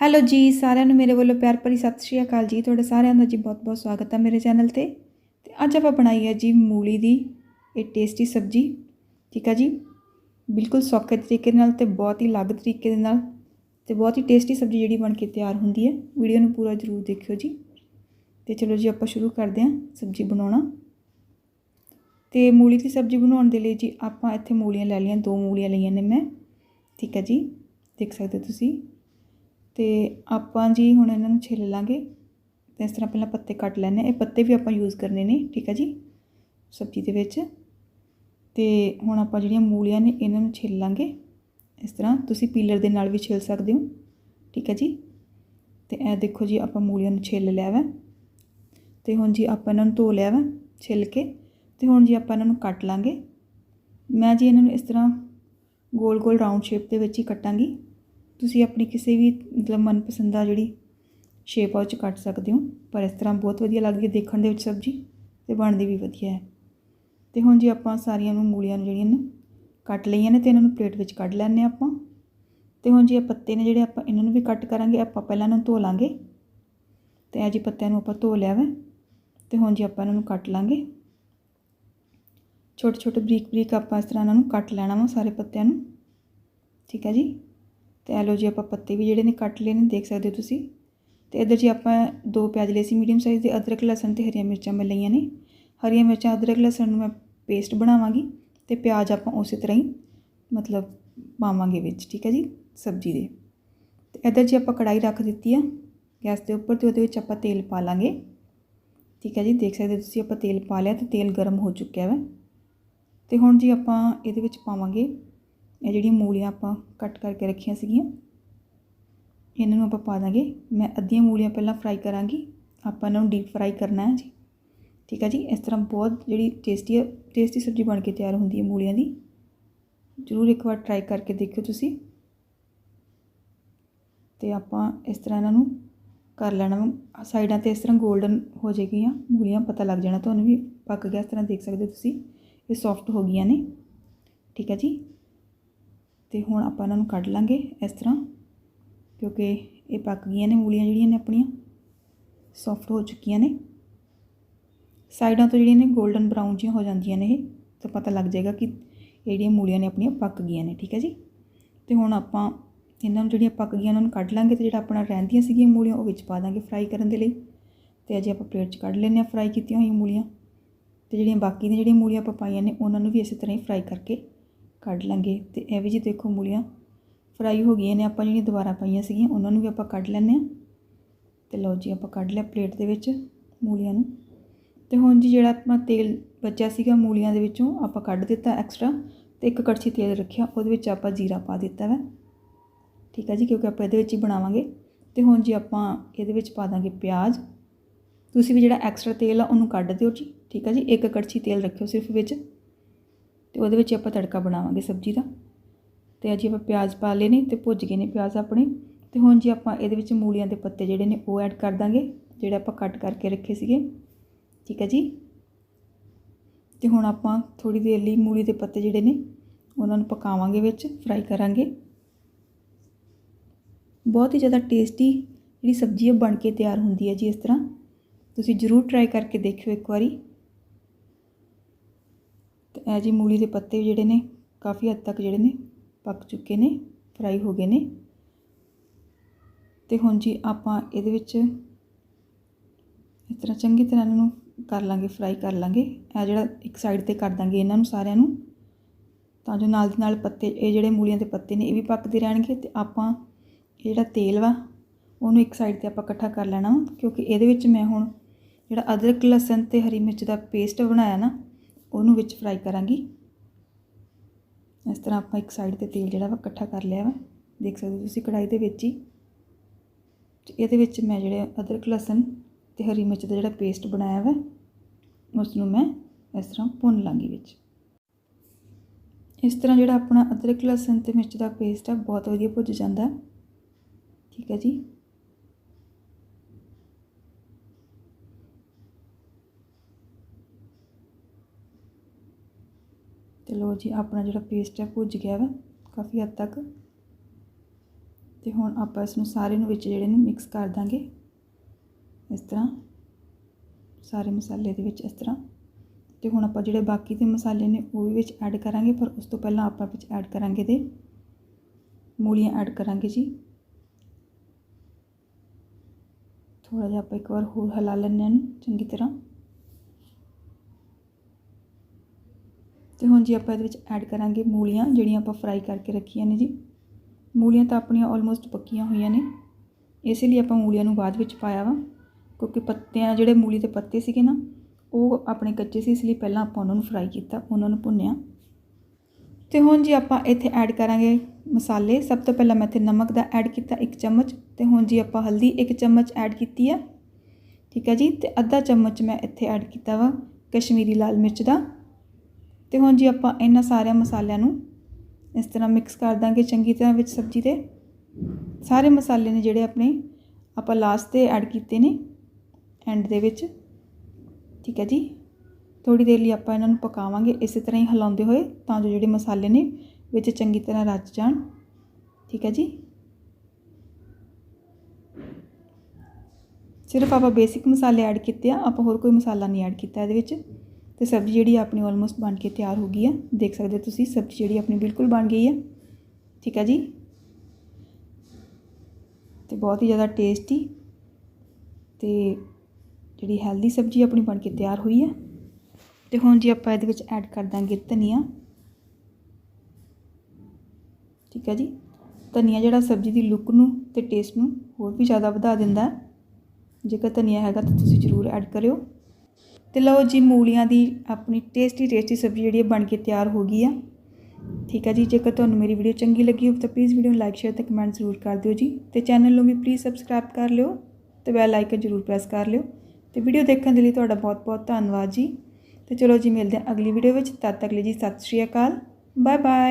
Hello ਜੀ, ਸਾਰਿਆਂ ਨੂੰ ਮੇਰੇ ਵੱਲੋਂ ਪਿਆਰ ਭਰੀ ਸਤਿ ਸ਼੍ਰੀ ਅਕਾਲ ਜੀ। ਤੁਹਾਡੇ ਸਾਰਿਆਂ ਦਾ ਜੀ ਬਹੁਤ-ਬਹੁਤ ਸਵਾਗਤ ਹੈ ਮੇਰੇ ਚੈਨਲ ਤੇ। ਤੇ ਅੱਜ ਆਪਾਂ ਬਣਾਈ ਹੈ ਜੀ ਮੂਲੀ ਦੀ ਇਹ ਟੇਸਟੀ ਸਬਜ਼ੀ, ਠੀਕ ਹੈ ਜੀ? ਬਿਲਕੁਲ ਸੌਖੇ ਤਰੀਕੇ ਨਾਲ ਤੇ ਬਹੁਤ ਹੀ ਅਲੱਗ ਤਰੀਕੇ ਦੇ ਨਾਲ ਤੇ ਬਹੁਤ ਹੀ ਟੇਸਟੀ ਸਬਜ਼ੀ ਜਿਹੜੀ ਬਣ ਕੇ ਤਿਆਰ ਹੁੰਦੀ ਹੈ। ਵੀਡੀਓ ਨੂੰ ਪੂਰਾ ਜ਼ਰੂਰ ਦੇਖਿਓ ਜੀ। ਤੇ ਚਲੋ ਜੀ ਆਪਾਂ ਸ਼ੁਰੂ ਕਰਦੇ ਹਾਂ ਸਬਜ਼ੀ ਬਣਾਉਣਾ। ਤੇ ਮੂਲੀ ਦੀ ਸਬਜ਼ੀ ਬਣਾਉਣ ਦੇ ਲਈ ਜੀ ਆਪਾਂ ਇੱਥੇ ਮੂਲੀਆਂ ਲੈ ਲਈਆਂ, ਦੋ ਮੂਲੀਆਂ ਲਈਆਂ ਨੇ ਮੈਂ, ਠੀਕ ਹੈ ਜੀ? ਦੇਖ ਸਕਦੇ ਹੋ ਤੁਸੀਂ। ਅਤੇ ਆਪਾਂ ਜੀ ਹੁਣ ਇਹਨਾਂ ਨੂੰ ਛਿੱਲ ਲਾਂਗੇ। ਤੇ ਇਸ ਤਰ੍ਹਾਂ ਪਹਿਲਾਂ ਪੱਤੇ ਕੱਟ ਲੈਣੇ ਇਹ ਪੱਤੇ ਵੀ ਆਪਾਂ ਯੂਜ਼ ਕਰਨੇ ਨੇ, ਠੀਕ ਹੈ ਜੀ? ਸਬਜ਼ੀ ਦੇ ਵਿੱਚ। ਤੇ ਹੁਣ ਆਪਾਂ ਜਿਹੜੀਆਂ ਮੂਲੀਆਂ ਨੇ, ਇਹਨਾਂ ਨੂੰ ਛਿੱਲ ਲਾਂਗੇ। ਇਸ ਤਰ੍ਹਾਂ ਤੁਸੀਂ ਪੀਲਰ ਦੇ ਨਾਲ ਵੀ ਛਿੱਲ ਸਕਦੇ ਹੋ, ਠੀਕ ਹੈ ਜੀ? ਤੇ ਇਹ ਦੇਖੋ ਜੀ, ਆਪਾਂ ਮੂਲੀਆਂ ਨੂੰ ਛਿੱਲ ਲਿਆ ਵਾ। ਤੇ ਹੁਣ ਜੀ ਆਪਾਂ ਇਹਨਾਂ ਨੂੰ ਧੋ ਲਿਆ ਵਾ, ਛਿੱਲ ਕੇ। ਤੇ ਹੁਣ ਜੀ ਆਪਾਂ ਇਹਨਾਂ ਨੂੰ ਕੱਟ ਲਾਂਗੇ। ਮੈਂ ਜੀ ਇਹਨਾਂ ਨੂੰ ਇਸ ਤਰ੍ਹਾਂ ਗੋਲ ਗੋਲ ਰਾਊਂਡ ਸ਼ੇਪ ਦੇ ਵਿੱਚ ਹੀ ਕੱਟਾਂਗੀ। ਤੁਸੀਂ ਆਪਣੀ ਕਿਸੇ ਵੀ ਮਤਲਬ ਮਨਪਸੰਦ ਆ ਜਿਹੜੀ ਸ਼ੇਪ ਆ ਉਹ 'ਚ ਕੱਟ ਸਕਦੇ ਹੋ। ਪਰ ਇਸ ਤਰ੍ਹਾਂ ਬਹੁਤ ਵਧੀਆ ਲੱਗਦੀ ਹੈ ਦੇਖਣ ਦੇ ਵਿੱਚ ਸਬਜ਼ੀ ਤੇ ਬਣਦੀ ਵੀ ਵਧੀਆ ਹੈ। ਤੇ ਹੁਣ ਜੀ ਆਪਾਂ ਸਾਰੀਆਂ ਨੂੰ ਮੂਲੀਆਂ ਨੂੰ ਜਿਹੜੀਆਂ ਨੇ ਕੱਟ ਲਈਆਂ ਨੇ ਤੇ ਇਹਨਾਂ ਨੂੰ ਪਲੇਟ ਵਿੱਚ ਕੱਢ ਲੈਣੇ ਆਪਾਂ। ਤੇ ਹੁਣ ਜੀ ਇਹ ਪੱਤੇ ਨੇ ਜਿਹੜੇ ਆਪਾਂ ਇਹਨਾਂ ਨੂੰ ਵੀ ਕੱਟ ਕਰਾਂਗੇ, ਆਪਾਂ ਪਹਿਲਾਂ ਇਹਨਾਂ ਨੂੰ ਧੋ ਲਾਂਗੇ। ਤੇ ਇਹ ਜੀ ਪੱਤਿਆਂ ਨੂੰ ਆਪਾਂ ਧੋ ਲਿਆ ਵਾ। ਤੇ ਹੁਣ ਜੀ ਆਪਾਂ ਇਹਨਾਂ ਨੂੰ ਕੱਟ ਲਾਂਗੇ। ਛੋਟੇ ਛੋਟੇ ਬਰੀਕ ਬਰੀਕ ਆਪਾਂ ਇਸ ਤਰ੍ਹਾਂ ਇਹਨਾਂ ਨੂੰ ਕੱਟ ਲੈਣਾ ਵਾ ਸਾਰੇ ਪੱਤਿਆਂ ਨੂੰ। ਠੀਕ ਹੈ ਜੀ? ਤੇ ਇਹ ਲਓ ਜੀ ਆਪਾਂ ਪੱਤੇ ਵੀ ਜਿਹੜੇ ਨੇ ਕੱਟ ਲਏ ਨੇ, ਦੇਖ ਸਕਦੇ ਹੋ ਤੁਸੀਂ। ਤੇ ਇੱਧਰ ਜੀ ਆਪਾਂ ਦੋ ਪਿਆਜ਼ ਲਏ ਸੀ ਮੀਡੀਅਮ ਸਾਈਜ਼ ਦੇ, ਅਦਰਕ, ਲਸਣ ਤੇ ਹਰੀਆਂ ਮਿਰਚਾਂ ਮੈਂ ਲਈਆਂ ਨੇ। ਹਰੀਆਂ ਮਿਰਚਾਂ, ਅਦਰਕ, ਲਸਣ ਨੂੰ ਮੈਂ ਪੇਸਟ ਬਣਾਵਾਂਗੀ ਤੇ ਪਿਆਜ਼ ਆਪਾਂ ਉਸੇ ਤਰ੍ਹਾਂ ਹੀ ਮਤਲਬ ਪਾਵਾਂਗੇ ਵਿੱਚ, ਠੀਕ ਹੈ ਜੀ, ਸਬਜ਼ੀ ਦੇ। ਤੇ ਇੱਧਰ ਜੀ ਆਪਾਂ ਕੜਾਈ ਰੱਖ ਦਿੱਤੀ ਆ, ਗੈਸ ਦੇ ਉੱਪਰ ਤੇ ਉਹਦੇ ਵਿੱਚ ਆਪਾਂ ਤੇਲ ਪਾ ਲਾਂਗੇ। ਠੀਕ ਹੈ ਜੀ, ਦੇਖ ਸਕਦੇ ਹੋ ਤੁਸੀਂ ਆਪਾਂ ਤੇਲ ਪਾ ਲਿਆ ਤੇ ਤੇਲ ਗਰਮ ਹੋ ਚੁੱਕਿਆ ਵਾ। ਤੇ ਹੁਣ ਜੀ ਆਪਾਂ ਇਹਦੇ ਵਿੱਚ ਪਾਵਾਂਗੇ ਇਹ ਜਿਹੜੀਆਂ ਮੂਲੀਆਂ ਆਪਾਂ ਕੱਟ ਕਰਕੇ ਰੱਖੀਆਂ ਸੀਗੀਆਂ, ਇਹਨਾਂ ਨੂੰ ਆਪਾਂ ਪਾ ਦਾਂਗੇ। ਮੈਂ ਅੱਧੀਆਂ ਮੂਲੀਆਂ ਪਹਿਲਾਂ ਫਰਾਈ ਕਰਾਂਗੀ। ਆਪਾਂ ਇਹਨਾਂ ਨੂੰ ਡੀਪ ਫਰਾਈ ਕਰਨਾ ਹੈ ਜੀ। ਠੀਕ ਹੈ ਜੀ? ਇਸ ਤਰ੍ਹਾਂ ਬਹੁਤ ਜਿਹੜੀ ਟੇਸਟੀ ਹੈ ਟੇਸਟੀ ਸਬਜ਼ੀ ਬਣ ਕੇ ਤਿਆਰ ਹੁੰਦੀ ਹੈ ਮੂਲੀਆਂ ਦੀ। ਜ਼ਰੂਰ ਇੱਕ ਵਾਰ ਟਰਾਈ ਕਰਕੇ ਦੇਖਿਓ ਤੁਸੀਂ। ਤੇ ਆਪਾਂ ਇਸ ਤਰ੍ਹਾਂ ਇਹਨਾਂ ਨੂੰ ਕਰ ਲੈਣਾ ਸਾਈਡਾਂ ਤੇ ਇਸ ਤਰ੍ਹਾਂ 골ਡਨ ਹੋ ਜਾਏਗੀਆਂ। ਮੂਲੀਆਂ ਪਤਾ ਲੱਗ ਜਾਣਾ। ਤੁਹਾਨੂੰ ਵੀ ਪੱਕ ਗਿਆ ਇਸ ਤਰ੍ਹਾਂ ਦੇਖ ਸਕਦੇ ਹੋ ਤੁਸੀਂ। ਇਹ ਸੌਫਟ ਹੋ ਗਈਆਂ ਨੇ। ਠੀਕ ਹੈ ਜੀ? ਤੇ ਹੁਣ ਆਪਾਂ ਇਹਨਾਂ ਨੂੰ ਕੱਢ ਲਾਂਗੇ ਇਸ ਤਰ੍ਹਾਂ, ਕਿਉਂਕਿ ਇਹ ਪੱਕ ਗਈਆਂ ਨੇ ਮੂਲੀਆਂ ਜਿਹੜੀਆਂ ਨੇ ਆਪਣੀਆਂ ਸੌਫਟ ਹੋ ਚੁੱਕੀਆਂ ਨੇ। ਸਾਈਡਾਂ ਤੋਂ ਜਿਹੜੀਆਂ ਨੇ 골ਡਨ ਬਰਾਊਨ ਜਿਹੀਆਂ ਹੋ ਜਾਂਦੀਆਂ ਨੇ ਇਹ, ਤਾਂ ਪਤਾ ਲੱਗ ਜਾਏਗਾ ਕਿ ਇਹ ਜਿਹੜੀਆਂ ਮੂਲੀਆਂ ਨੇ ਆਪਣੀਆਂ ਪੱਕ ਗਈਆਂ ਨੇ, ਠੀਕ ਹੈ ਜੀ? ਤੇ ਹੁਣ ਆਪਾਂ ਇਹਨਾਂ ਨੂੰ ਜਿਹੜੀਆਂ ਪੱਕ ਗਈਆਂ, ਉਹਨਾਂ ਨੂੰ ਕੱਢ ਲਾਂਗੇ ਤੇ ਜਿਹੜਾ ਆਪਣਾ ਰਹਿੰਦੀਆਂ ਸੀਗੀਆਂ ਮੂਲੀਆਂ, ਉਹ ਵਿੱਚ ਪਾ ਦਾਂਗੇ ਫਰਾਈ ਕਰਨ ਦੇ ਲਈ। ਤੇ ਅਜੇ ਆਪਾਂ ਪਲੇਟ 'ਚ ਕੱਢ ਲੈਂਦੇ ਆ ਫਰਾਈ ਕੀਤੀਆਂ ਹੋਈਆਂ ਮੂਲੀਆਂ। ਤੇ ਜਿਹੜੀਆਂ ਬਾਕੀ ਦੀਆਂ ਜਿਹੜੀਆਂ ਮੂਲੀਆਂ ਆਪਾਂ ਪਾਈਆਂ ਨੇ, ਉਹਨਾਂ ਨੂੰ ਵੀ ਇਸੇ ਤਰ੍ਹਾਂ ਹੀ ਫਰਾਈ ਕਰਕੇ ਕੱਢ ਲਾਂਗੇ। ਤੇ ਇਹ ਵੀ ਜੀ ਦੇਖੋ ਮੂਲੀਆਂ ਫਰਾਈ ਹੋ ਗਈਆਂ ਨੇ। ਆਪਾਂ ਜਿਹੜੀਆਂ ਦੁਬਾਰਾ ਪਾਈਆਂ ਸੀਗੀਆਂ, ਉਹਨਾਂ ਨੂੰ ਵੀ ਆਪਾਂ ਕੱਢ ਲੈਂਦੇ ਆ ਤੇ ਲਓ ਜੀ, ਆਪਾਂ ਕੱਢ ਲਿਆ ਪਲੇਟ ਦੇ ਵਿੱਚ ਮੂਲੀਆਂ ਨੂੰ। ਤੇ ਹੁਣ ਜੀ ਜਿਹੜਾ ਆਪਣਾ ਤੇਲ ਬਚਿਆ ਸੀਗਾ ਮੂਲੀਆਂ ਦੇ ਵਿੱਚੋਂ, ਆਪਾਂ ਕੱਢ ਦਿੱਤਾ ਐਕਸਟਰਾ ਤੇ ਇੱਕ ਕੜਛੀ ਤੇਲ ਰੱਖਿਆ। ਉਹਦੇ ਵਿੱਚ ਆਪਾਂ ਜੀਰਾ ਪਾ ਦਿੱਤਾ ਵਾ। ਠੀਕ ਆ ਜੀ, ਕਿਉਂਕਿ ਆਪਾਂ ਇਹਦੇ ਵਿੱਚ ਹੀ ਬਣਾਵਾਂਗੇ। ਤੇ ਹੁਣ ਜੀ ਆਪਾਂ ਇਹਦੇ ਵਿੱਚ ਪਾ ਦਾਂਗੇ ਪਿਆਜ਼। ਤੁਸੀਂ ਵੀ ਜਿਹੜਾ ਐਕਸਟਰਾ ਤੇਲ ਆ, ਉਹਨੂੰ ਕੱਢ ਦਿਓ ਜੀ। ਠੀਕ ਆ ਜੀ, ਇੱਕ ਕੜਛੀ ਤੇਲ ਰੱਖਿਓ ਸਿਰਫ ਵਿੱਚ। ਤੇ ਉਹਦੇ ਵਿੱਚ ਆਪਾਂ ਤੜਕਾ ਬਣਾਵਾਂਗੇ ਸਬਜ਼ੀ ਦਾ। ਤੇ ਅਜੀ ਆਪਾਂ ਪਿਆਜ਼ ਪਾ ਲਏ ਨੇ ਤੇ ਭੁੱਜ ਗਏ ਨੇ ਪਿਆਜ਼ ਆਪਣੇ। ਤੇ ਹੁਣ ਜੀ ਆਪਾਂ ਇਹਦੇ ਵਿੱਚ ਮੂਲੀਆਂ ਦੇ ਪੱਤੇ ਜਿਹੜੇ ਨੇ ਉਹ ਐਡ ਕਰ ਦਾਂਗੇ, ਜਿਹੜੇ ਆਪਾਂ ਕੱਟ ਕਰਕੇ ਰੱਖੇ ਸੀਗੇ। ਠੀਕ ਹੈ ਜੀ? ਤੇ ਹੁਣ ਆਪਾਂ ਥੋੜੀ ਦੇਰ ਲਈ ਮੂਲੀ ਦੇ ਪੱਤੇ ਜਿਹੜੇ ਨੇ, ਉਹਨਾਂ ਨੂੰ ਪਕਾਵਾਂਗੇ ਵਿੱਚ ਫਰਾਈ ਕਰਾਂਗੇ। ਬਹੁਤ ਹੀ ਜ਼ਿਆਦਾ ਟੇਸਟੀ ਜਿਹੜੀ ਸਬਜ਼ੀ ਹੈ, ਬਣ ਕੇ ਤਿਆਰ ਹੁੰਦੀ ਹੈ ਜੀ ਇਸ ਤਰ੍ਹਾਂ। ਤੁਸੀਂ ਜ਼ਰੂਰ ਟਰਾਈ ਕਰਕੇ ਦੇਖਿਓ ਇੱਕ ਵਾਰੀ। ਤੇ ਇਹ ਜੀ ਮੂਲੀ ਦੇ ਪੱਤੇ ਜਿਹੜੇ ਨੇ ਕਾਫੀ ਹੱਦ ਤੱਕ ਜਿਹੜੇ ਨੇ ਪੱਕ ਚੁੱਕੇ ਨੇ ਫਰਾਈ ਹੋ ਗਏ ਨੇ। ਤੇ ਹੁਣ ਜੀ ਆਪਾਂ ਇਹਦੇ ਵਿੱਚ ਇਸ ਤਰ੍ਹਾਂ ਚੰਗੀ ਤਰ੍ਹਾਂ ਇਹਨਾਂ ਨੂੰ ਕਰ ਲਾਂਗੇ ਫਰਾਈ ਕਰ ਲਾਂਗੇ। ਇਹ ਜਿਹੜਾ ਇੱਕ ਸਾਈਡ ਤੇ ਕਰ ਦਾਂਗੇ ਇਹਨਾਂ ਨੂੰ ਸਾਰਿਆਂ ਨੂੰ। ਤਾਂ ਜੋ ਨਾਲ ਦੀ ਨਾਲ ਪੱਤੇ, ਇਹ ਜਿਹੜੇ ਮੂਲੀਆਂ ਦੇ ਪੱਤੇ ਨੇ, ਇਹ ਵੀ ਪੱਕਦੇ ਰਹਿਣਗੇ ਤੇ ਆਪਾਂ ਇਹ ਜਿਹੜਾ ਤੇਲ ਵਾ, ਉਹਨੂੰ ਇੱਕ ਸਾਈਡ ਤੇ ਆਪਾਂ ਇਕੱਠਾ ਕਰ ਲੈਣਾ ਵਾ। ਕਿਉਂਕਿ ਇਹਦੇ ਵਿੱਚ ਮੈਂ ਹੁਣ ਜਿਹੜਾ ਅਦਰਕ, ਲਸਣ ਤੇ ਹਰੀ ਮਿਰਚ ਦਾ ਪੇਸਟ ਬਣਾਇਆ ਨਾ ਉਹਨੂੰ ਵਿੱਚ ਫਰਾਈ ਕਰਾਂਗੀ। ਇਸ ਤਰ੍ਹਾਂ ਆਪਾਂ ਇੱਕ ਸਾਈਡ ਤੇ ਤੇਲ ਜਿਹੜਾ ਵਾ ਇਕੱਠਾ ਕਰ ਲਿਆ ਵਾ। ਦੇਖ ਸਕਦੇ ਹੋ ਤੁਸੀਂ ਕੜਾਈ ਦੇ ਵਿੱਚ ਹੀ। ਇਹਦੇ ਵਿੱਚ ਮੈਂ ਜਿਹੜੇ ਅਦਰਕ, ਲਸਣ ਤੇ ਹਰੀ ਮਿਰਚ ਦਾ ਜਿਹੜਾ ਪੇਸਟ ਬਣਾਇਆ ਵਾ ਉਸ ਨੂੰ ਮੈਂ ਇਸ ਤਰ੍ਹਾਂ ਭੁੰਨ ਲਾਂਗੀ ਵਿੱਚ। ਇਸ ਤਰ੍ਹਾਂ ਜਿਹੜਾ ਆਪਣਾ ਅਦਰਕ, ਲਸਣ ਤੇ ਮਿਰਚ ਦਾ ਪੇਸਟ ਆ, ਬਹੁਤ ਵਧੀਆ ਭੁੱਜ ਜਾਂਦਾ। ਠੀਕ ਹੈ ਜੀ? ਤੇ ਲੋ ਜੀ, ਆਪਣਾ ਜਿਹੜਾ ਪੇਸਟ ਹੈ, ਭੁੱਜ ਗਿਆ ਵਾ ਕਾਫੀ ਹੱਦ ਤੱਕ। ਤੇ ਹੁਣ ਆਪਾਂ ਇਸ ਨੂੰ ਸਾਰੇ ਨੂੰ ਵਿੱਚ ਜਿਹੜੇ ਨੇ ਮਿਕਸ ਕਰ ਦਾਂਗੇ। ਇਸ ਤਰ੍ਹਾਂ, ਸਾਰੇ ਮਸਾਲੇ ਦੇ ਵਿੱਚ ਇਸ ਤਰ੍ਹਾਂ। ਤੇ ਹੁਣ ਆਪਾਂ ਜਿਹੜੇ ਬਾਕੀ ਦੇ ਮਸਾਲੇ ਨੇ, ਉਹ ਵੀ ਵਿੱਚ ਐਡ ਕਰਾਂਗੇ, ਪਰ ਉਸ ਤੋਂ ਪਹਿਲਾਂ ਆਪਾਂ ਵਿੱਚ ਐਡ ਕਰਾਂਗੇ ਦੇ ਮੂਲੀਆਂ ਐਡ ਕਰਾਂਗੇ ਜੀ। ਥੋੜਾ ਜਿਹਾ ਆਪਾਂ ਇੱਕ ਵਾਰ ਹੋਰ ਹਿਲਾ ਲੈਂਦੇ ਹਾਂ ਚੰਗੀ ਤਰ੍ਹਾਂ। ਤੇ ਹੁਣ ਜੀ ਆਪਾਂ ਇਹਦੇ ਵਿੱਚ ਐਡ ਕਰਾਂਗੇ ਮੂਲੀਆਂ, ਜਿਹੜੀਆਂ ਆਪਾਂ ਫਰਾਈ ਕਰਕੇ ਰੱਖੀਆਂ ਨੇ ਜੀ। ਮੂਲੀਆਂ ਤਾਂ ਆਪਣੀਆਂ ਆਲਮੋਸਟ ਪੱਕੀਆਂ ਹੋਈਆਂ ਨੇ। ਇਸੇ ਲਈ ਆਪਾਂ ਮੂਲੀਆਂ ਨੂੰ ਬਾਅਦ ਵਿੱਚ ਪਾਇਆ ਵਾ, ਕਿਉਂਕਿ ਪੱਤਿਆਂ, ਜਿਹੜੇ ਮੂਲੀ ਦੇ ਪੱਤੇ ਸੀਗੇ ਨਾ, ਉਹ ਆਪਣੇ ਕੱਚੇ ਸੀ, ਇਸ ਲਈ ਪਹਿਲਾਂ ਆਪਾਂ ਉਹਨਾਂ ਨੂੰ ਫਰਾਈ ਕੀਤਾ, ਉਹਨਾਂ ਨੂੰ ਭੁੰਨਿਆ। ਤੇ ਹੁਣ ਜੀ ਆਪਾਂ ਇੱਥੇ ਐਡ ਕਰਾਂਗੇ ਮਸਾਲੇ। ਸਭ ਤੋਂ ਪਹਿਲਾਂ ਮੈਂ ਇੱਥੇ ਨਮਕ ਦਾ ਐਡ ਕੀਤਾ 1 ਚਮਚ, ਤੇ ਹੁਣ ਜੀ ਆਪਾਂ ਹਲਦੀ 1 ਚਮਚ ਐਡ ਕੀਤੀ ਆ। ਠੀਕ ਹੈ ਜੀ? ਤੇ ਅੱਧਾ ਚਮਚ ਮੈਂ ਇੱਥੇ ਐਡ ਕੀਤਾ ਵਾ ਕਸ਼ਮੀਰੀ ਲਾਲ ਮਿਰਚ ਦਾ। ਤੇ ਹੁਣ ਜੀ ਆਪਾਂ ਇਹਨਾਂ ਸਾਰਿਆਂ ਮਸਾਲਿਆਂ ਨੂੰ ਇਸ ਤਰ੍ਹਾਂ ਮਿਕਸ ਕਰ ਦਾਂਗੇ। ਚੰਗੀ ਤਰ੍ਹਾਂ ਵਿੱਚ ਸਬਜ਼ੀ ਦੇ ਸਾਰੇ ਮਸਾਲੇ ਨੇ ਜਿਹੜੇ ਆਪਣੇ ਆਪਾਂ ਲਾਸਟ ਤੇ ਐਡ ਕੀਤੇ ਨੇ ਐਂਡ ਦੇ ਵਿੱਚ। ਠੀਕ ਹੈ ਜੀ। ਥੋੜੀ ਦੇਰ ਲਈ ਆਪਾਂ ਇਹਨਾਂ ਨੂੰ ਪਕਾਵਾਂਗੇ। ਇਸੇ ਤਰ੍ਹਾਂ ਹੀ ਹਿਲਾਉਂਦੇ ਹੋਏ ਤਾਂ ਜੋ ਜਿਹੜੇ ਮਸਾਲੇ ਨੇ ਵਿੱਚ ਚੰਗੀ ਤਰ੍ਹਾਂ ਰਚ ਜਾਣ। ਠੀਕ ਹੈ ਜੀ। ਸਿਰਫ ਆਪਾਂ ਬੇਸਿਕ ਮਸਾਲੇ ਐਡ ਕੀਤੇ ਆ। ਆਪਾਂ ਹੋਰ ਕੋਈ ਮਸਾਲਾ ਨਹੀਂ ਐਡ ਕੀਤਾ ਇਹਦੇ ਵਿੱਚ। ਤੇ ਸਬਜ਼ੀ ਜਿਹੜੀ ਆਪਣੀ ਆਲਮੋਸਟ ਬਣ ਕੇ ਤਿਆਰ ਹੋ ਗਈ ਹੈ। ਦੇਖ ਸਕਦੇ ਹੋ ਤੁਸੀਂ, ਸਬਜ਼ੀ ਜਿਹੜੀ ਆਪਣੀ ਬਿਲਕੁਲ ਬਣ ਗਈ ਹੈ। ਠੀਕ ਹੈ ਜੀ? ਤੇ ਬਹੁਤ ਹੀ ਜ਼ਿਆਦਾ ਟੇਸਟੀ ਤੇ ਜਿਹੜੀ ਹੈਲਦੀ ਸਬਜ਼ੀ ਆਪਣੀ ਬਣ ਕੇ ਤਿਆਰ ਹੋਈ ਹੈ। ਤੇ ਹੁਣ ਜੀ ਆਪਾਂ ਇਹਦੇ ਵਿੱਚ ਐਡ ਕਰ ਦਾਂਗੇ ਧਨੀਆ। ਠੀਕ ਹੈ ਜੀ? ਧਨੀਆ ਜਿਹੜਾ ਸਬਜ਼ੀ ਦੀ ਲੁੱਕ ਨੂੰ ਤੇ ਟੇਸਟ ਨੂੰ ਹੋਰ ਵੀ ਜ਼ਿਆਦਾ ਵਧਾ ਦਿੰਦਾ ਹੈ। ਜੇਕਰ ਧਨੀਆ ਹੈਗਾ ਤਾਂ ਤੁਸੀਂ ਜ਼ਰੂਰ ਐਡ ਕਰਿਓ। ਤੇ ਲਓ ਜੀ ਮੂਲੀਆਂ ਦੀ ਆਪਣੀ ਟੇਸਟੀ ਟੇਸਟੀ ਸਬਜ਼ੀ ਜਿਹੜੀ ਹੈ ਬਣ ਕੇ ਤਿਆਰ ਹੋ ਗਈ ਆ। ਠੀਕ ਹੈ ਜੀ, ਜੇਕਰ ਤੁਹਾਨੂੰ ਮੇਰੀ ਵੀਡੀਓ ਚੰਗੀ ਲੱਗੀ ਹੋਵੇ ਤਾਂ ਪਲੀਜ਼ ਵੀਡੀਓ ਨੂੰ ਲਾਈਕ ਸ਼ੇਅਰ ਤੇ ਕਮੈਂਟ ਜ਼ਰੂਰ ਕਰ ਦਿਓ ਜੀ। ਤੇ ਚੈਨਲ ਨੂੰ ਵੀ ਪਲੀਜ਼ ਸਬਸਕ੍ਰਾਈਬ ਕਰ ਲਿਓ ਤੇ ਬੈਲ ਆਈਕਨ ਜ਼ਰੂਰ ਪ੍ਰੈਸ ਕਰ ਲਿਓ। ਤੇ ਵੀਡੀਓ ਦੇਖਣ ਦੇ ਲਈ ਤੁਹਾਡਾ ਬਹੁਤ ਬਹੁਤ ਧੰਨਵਾਦ ਜੀ। ਤੇ ਚਲੋ ਜੀ, ਮਿਲਦੇ ਹਾਂ ਅਗਲੀ ਵੀਡੀਓ ਵਿੱਚ। ਤਦ ਤੱਕ ਲਈ ਜੀ, ਸਤਿ ਸ਼੍ਰੀ ਅਕਾਲ। Bye bye